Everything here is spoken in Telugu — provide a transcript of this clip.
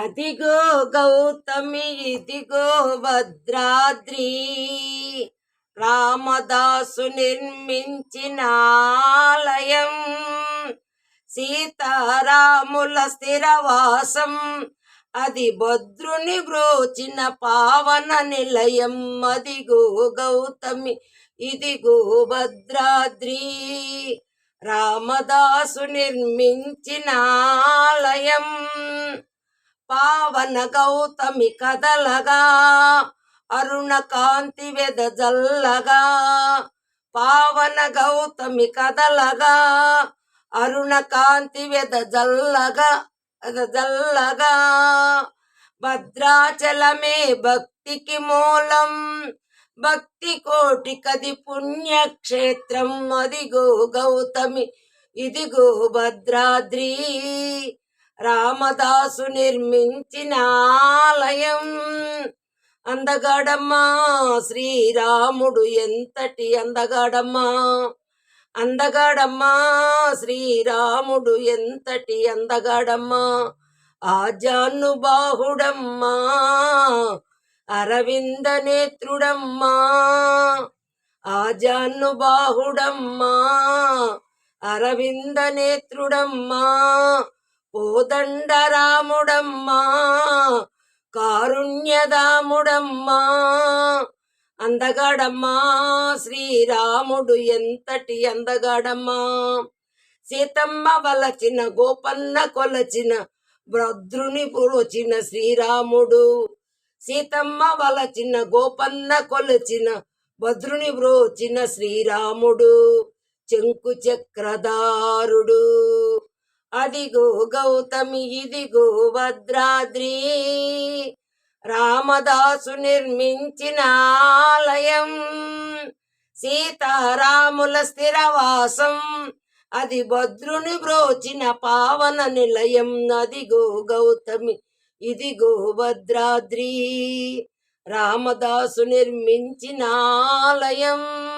అదిగో గౌతమి ఇదిగో భద్రాద్రి రామదాసు నిర్మించిన ఆలయం సీతారాముల స్థిరవాసం అది భద్రుని బ్రోచిన పావన నిలయం. అదిగో గౌతమి ఇదిగో భద్రాద్రి రామదాసు నిర్మించిన ఆలయం. పావన గౌతమి కదలగా అరుణ కాంతి వెదజల్లగా పావన గౌతమి కదలగా అరుణ కాంతి వెదజల్లగా జల్లగా. భద్రాచలమే భక్తికి మూలం భక్తి కోటి కది పుణ్యక్షేత్రం. అదిగో గౌతమి ఇదిగో భద్రాద్రి. రామదాసు నిర్మించిన ఆలయం. అందగాడమ్మా శ్రీరాముడు ఎంతటి అందగాడమ్మా? అందగాడమ్మా శ్రీరాముడు ఎంతటి అందగాడమ్మా? ఆజానుబాహుడమ్మా అరవింద నేత్రుడమ్మా. ఆజానుబాహుడమ్మా అరవింద నేత్రుడమ్మా. కోదండరాముడమ్మా కారుణ్యదాముడమ్మా అందగాడమ్మా శ్రీరాముడు ఎంతటి అందగాడమ్మా. సీతమ్మ వలచిన గోపన్న కొలచిన భద్రుని పురోచిన శ్రీరాముడు. సీతమ్మ వలచిన గోపన్న కొలచిన భద్రుని వ్రోచిన శ్రీరాముడు. చెంకు చక్రధారుడు అదిగో గౌతమి ఇదిగో భద్రాద్రి. రామదాసు నిర్మించిన ఆలయం సీతారాముల స్థిరవాసం. అది భద్రుని బ్రోచిన పావన నిలయం. అదిగో గౌతమి ఇదిగో భద్రాద్రి. రామదాసు నిర్మించిన ఆలయం.